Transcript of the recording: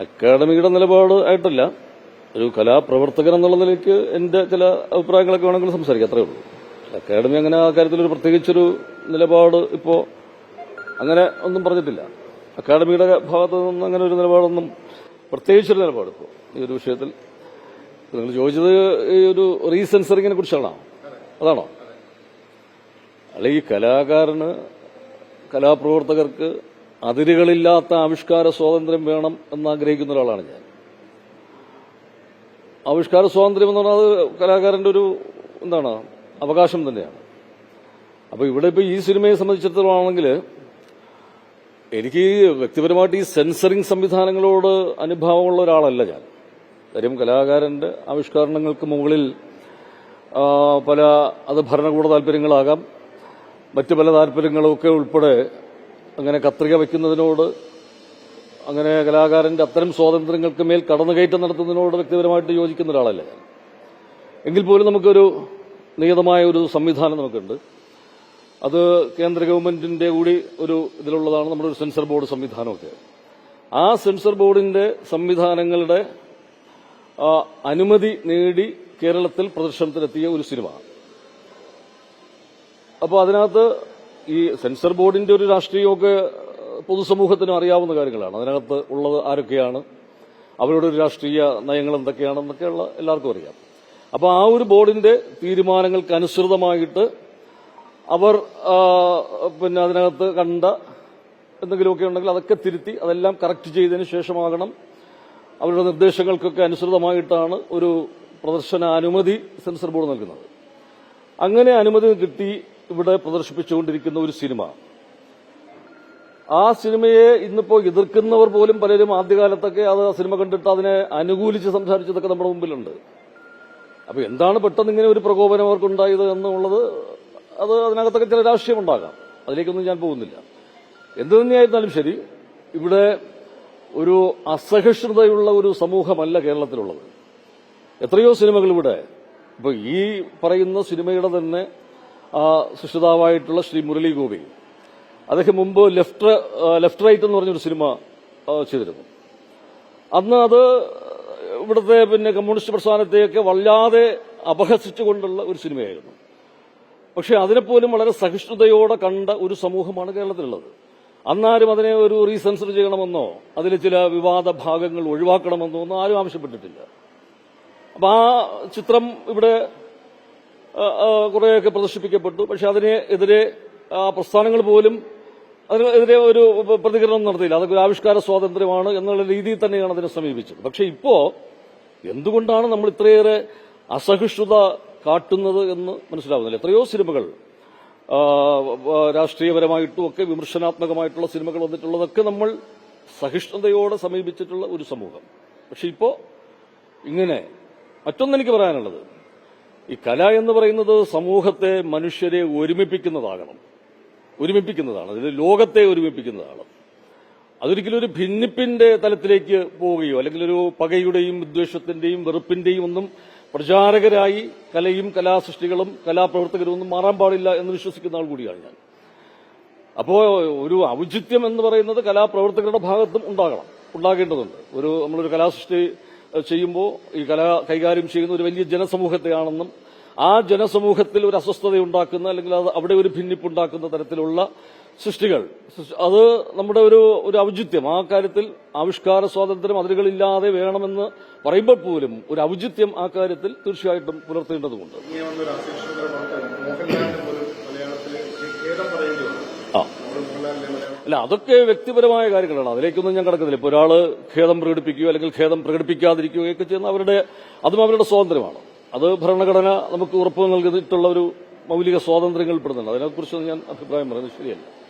അക്കാഡമിയുടെ നിലപാട് ആയിട്ടല്ല. ഒരു കലാപ്രവർത്തകൻ എന്നുള്ള നിലയ്ക്ക് എന്റെ ചില അഭിപ്രായങ്ങളൊക്കെ വേണമെങ്കിൽ സംസാരിക്കാം. അത്രേ ഉള്ളൂ. അക്കാഡമി അങ്ങനെ ആ കാര്യത്തിലൊരു പ്രത്യേകിച്ചൊരു നിലപാട് ഇപ്പോ അങ്ങനെ ഒന്നും പറഞ്ഞിട്ടില്ല. അക്കാഡമിയുടെ ഭാഗത്തു നിന്ന് അങ്ങനെ ഒരു നിലപാടൊന്നും പ്രത്യേകിച്ചൊരു നിലപാട് ഇപ്പോൾ ഈ ഒരു വിഷയത്തിൽ. നിങ്ങൾ ചോദിച്ചത് ഈ ഒരു റീസെൻസറിങ്ങിനെ കുറിച്ചാണോ? അതാണോ? അല്ല ഈ കലാകാരന് കലാപ്രവർത്തകർക്ക് അതിരുകളില്ലാത്ത ആവിഷ്കാര സ്വാതന്ത്ര്യം വേണം എന്ന് ആഗ്രഹിക്കുന്ന ഒരാളാണ് ഞാൻ. ആവിഷ്കാര സ്വാതന്ത്ര്യം എന്ന് പറഞ്ഞാൽ കലാകാരന്റെ ഒരു എന്താണ് അവകാശം തന്നെയാണ്. അപ്പോൾ ഇവിടെ ഇപ്പൊ ഈ സിനിമയെ സംബന്ധിച്ചിടത്തോളം ആണെങ്കിൽ എനിക്ക് വ്യക്തിപരമായിട്ട് ഈ സെൻസറിങ് സംവിധാനങ്ങളോട് അനുഭാവമുള്ള ഒരാളല്ല ഞാൻ. കാര്യം കലാകാരന്റെ ആവിഷ്കരണങ്ങൾക്ക് മുകളിൽ പല അത് ഭരണകൂട താല്പര്യങ്ങളാകാം. മറ്റു പല താല്പര്യങ്ങളൊക്കെ ഉൾപ്പെടെ അങ്ങനെ കത്രിക വയ്ക്കുന്നതിനോട് അങ്ങനെ കലാകാരന്റെ അത്തരം സ്വാതന്ത്ര്യങ്ങൾക്ക് മേൽ കടന്നുകയറ്റം നടത്തുന്നതിനോട് വ്യക്തിപരമായിട്ട് യോജിക്കുന്ന ഒരാളല്ല ഞാൻ. എങ്കിൽ പോലും നമുക്കൊരു നിയതമായ ഒരു സംവിധാനം നമുക്കുണ്ട്. അത് കേന്ദ്ര ഗവൺമെന്റിന്റെ കൂടി ഒരു ഇതിലുള്ളതാണ് നമ്മുടെ ഒരു സെൻസർ ബോർഡ് സംവിധാനമൊക്കെ. ആ സെൻസർ ബോർഡിന്റെ സംവിധാനങ്ങളുടെ അനുമതി നേടി കേരളത്തിൽ പ്രദർശനത്തിലെത്തിയ ഒരു സിനിമ. അപ്പോൾ അതിനകത്ത് ഈ സെൻസർ ബോർഡിന്റെ ഒരു രാഷ്ട്രീയമൊക്കെ പൊതുസമൂഹത്തിനും അറിയാവുന്ന കാര്യങ്ങളാണ്. അതിനകത്ത് ഉള്ളത് ആരൊക്കെയാണ്? അവരുടെ ഒരു രാഷ്ട്രീയ നയങ്ങൾ എന്തൊക്കെയാണെന്നൊക്കെയുള്ള എല്ലാവർക്കും അറിയാം. അപ്പോൾ ആ ഒരു ബോർഡിന്റെ തീരുമാനങ്ങൾക്ക് അനുസൃതമായിട്ട് അവർ പിന്നെ അതിനകത്ത് കണ്ട എന്തെങ്കിലുമൊക്കെ ഉണ്ടെങ്കിൽ അതൊക്കെ തിരുത്തി അതെല്ലാം കറക്റ്റ് ചെയ്തതിന് ശേഷമാകണം. അവരുടെ നിർദ്ദേശങ്ങൾക്കൊക്കെ അനുസൃതമായിട്ടാണ് ഒരു പ്രദർശന അനുമതി സെൻസർ ബോർഡ് നൽകുന്നത്. അങ്ങനെ അനുമതി കിട്ടി ഇവിടെ പ്രദർശിപ്പിച്ചുകൊണ്ടിരിക്കുന്ന ഒരു സിനിമ. ആ സിനിമയെ ഇന്നിപ്പോൾ എതിർക്കുന്നവർ പോലും പലരും ആദ്യകാലത്തൊക്കെ അത് ആ സിനിമ കണ്ടിട്ട് അതിനെ അനുകൂലിച്ച് സംസാരിച്ചതൊക്കെ നമ്മുടെ മുമ്പിലുണ്ട്. അപ്പൊ എന്താണ് പെട്ടെന്ന് ഇങ്ങനെ ഒരു പ്രകോപനം അവർക്കുണ്ടായത് എന്നുള്ളത് അത് അതിനകത്തൊക്കെ ചില രാഷ്ട്രീയം ഉണ്ടാകാം. അതിലേക്കൊന്നും ഞാൻ പോകുന്നില്ല. എന്തു തന്നെയായിരുന്നാലും ശരി ഇവിടെ ഒരു അസഹിഷ്ണുതയുള്ള ഒരു സമൂഹമല്ല കേരളത്തിലുള്ളത്. എത്രയോ സിനിമകൾ ഇവിടെ. ഇപ്പൊ ഈ പറയുന്ന സിനിമയുടെ തന്നെ ആ, സൃഷ്ടിതാവായിട്ടുള്ള ശ്രീ മുരളി ഗോപി. അദ്ദേഹം മുമ്പ് ലെഫ്റ്റ് ലെഫ്റ്റ് റൈറ്റ് എന്ന് പറഞ്ഞൊരു സിനിമ ചെയ്തിരുന്നു. അന്ന് അത് ഇവിടുത്തെ പിന്നെ കമ്മ്യൂണിസ്റ്റ് പ്രസ്ഥാനത്തെയൊക്കെ വല്ലാതെ അപഹസിച്ചുകൊണ്ടുള്ള ഒരു സിനിമയായിരുന്നു. പക്ഷെ അതിനെപ്പോലും വളരെ സഹിഷ്ണുതയോടെ കണ്ട ഒരു സമൂഹമാണ് കേരളത്തിലുള്ളത്. അന്നാരും അതിനെ ഒരു റീസെൻസർ ചെയ്യണമെന്നോ അതിൽ ചില വിവാദ ഭാഗങ്ങൾ ഒഴിവാക്കണമെന്നോ ഒന്നും ആരും ആവശ്യപ്പെട്ടിട്ടില്ല. അപ്പൊ ആ ചിത്രം ഇവിടെ കുറേയൊക്കെ പ്രദർശിപ്പിക്കപ്പെട്ടു. പക്ഷെ അതിനെതിരെ ആ പ്രസ്ഥാനങ്ങൾ പോലും അതിനെതിരെ ഒരു പ്രതികരണം നടത്തിയില്ല. അതൊക്കെ ഒരു ആവിഷ്കാര സ്വാതന്ത്ര്യമാണ് എന്നുള്ള രീതിയിൽ തന്നെയാണ് അതിനെ സമീപിച്ചത്. പക്ഷെ ഇപ്പോ എന്തുകൊണ്ടാണ് നമ്മൾ ഇത്രയേറെ അസഹിഷ്ണുത കാട്ടുന്നത് എന്ന് മനസ്സിലാവുന്നില്ല. എത്രയോ സിനിമകൾ രാഷ്ട്രീയപരമായിട്ടും ഒക്കെ വിമർശനാത്മകമായിട്ടുള്ള സിനിമകൾ വന്നിട്ടുള്ളതൊക്കെ നമ്മൾ സഹിഷ്ണുതയോടെ സമീപിച്ചിട്ടുള്ള ഒരു സമൂഹം. പക്ഷെ ഇപ്പോ ഇങ്ങനെ മറ്റൊന്നെനിക്ക് പറയാനുള്ളത്. ഈ കല എന്ന് പറയുന്നത് സമൂഹത്തെ മനുഷ്യരെ ഒരുമിപ്പിക്കുന്നതാകണം. ഒരുമിപ്പിക്കുന്നതാണ്. അതിൽ ലോകത്തെ ഒരുമിപ്പിക്കുന്നതാണ്. അതൊരിക്കലും ഒരു ഭിന്നിപ്പിന്റെ തലത്തിലേക്ക് പോവുകയോ അല്ലെങ്കിൽ ഒരു പകയുടെയും വിദ്വേഷത്തിന്റെയും വെറുപ്പിന്റെയും ഒന്നും പ്രചാരകരായി കലയും കലാസൃഷ്ടികളും കലാപ്രവർത്തകരും ഒന്നും മാറാൻ പാടില്ല എന്ന് വിശ്വസിക്കുന്ന ആൾ കൂടിയാണ് ഞാൻ. അപ്പോ ഒരു ഔചിത്യം എന്ന് പറയുന്നത് കലാപ്രവർത്തകരുടെ ഭാഗത്തും ഉണ്ടാകണം. ഉണ്ടാകേണ്ടതുണ്ട്. ഒരു നമ്മളൊരു കലാസൃഷ്ടി ചെയ്യുമ്പോൾ ഈ കല കൈകാര്യം ചെയ്യുന്ന ഒരു വലിയ ജനസമൂഹത്തെയാണെന്നും ആ ജനസമൂഹത്തിൽ ഒരു അസ്വസ്ഥത ഉണ്ടാക്കുന്ന അല്ലെങ്കിൽ അത് അവിടെ ഒരു ഭിന്നിപ്പുണ്ടാക്കുന്ന തരത്തിലുള്ള സൃഷ്ടികൾ. അത് നമ്മുടെ ഒരു ഒരു ഔചിത്യം. ആ കാര്യത്തിൽ ആവിഷ്കാര സ്വാതന്ത്ര്യം അതിരുകളില്ലാതെ വേണമെന്ന് പറയുമ്പോൾ പോലും ഒരു ഔചിത്യം ആ കാര്യത്തിൽ തീർച്ചയായിട്ടും പുലർത്തേണ്ടതുണ്ട്. അല്ല അതൊക്കെ വ്യക്തിപരമായ കാര്യങ്ങളാണ്. അതിലേക്കൊന്നും ഞാൻ കിടക്കുന്നില്ല. ഇപ്പോൾ ഒരാൾ ഖേദം പ്രകടിപ്പിക്കുകയോ അല്ലെങ്കിൽ ഖേദം പ്രകടിപ്പിക്കാതിരിക്കുകയോ ഒക്കെ ചെയ്യുന്ന അവരുടെ അതും അവരുടെ സ്വാതന്ത്ര്യമാണ്. അത് ഭരണഘടന നമുക്ക് ഉറപ്പ് നൽകിയിട്ടുള്ള ഒരു മൗലിക സ്വാതന്ത്ര്യങ്ങൾ പെടുന്നുണ്ട്. അതിനെക്കുറിച്ചൊന്നും ഞാൻ അഭിപ്രായം പറയുന്നത് ശരിയല്ല.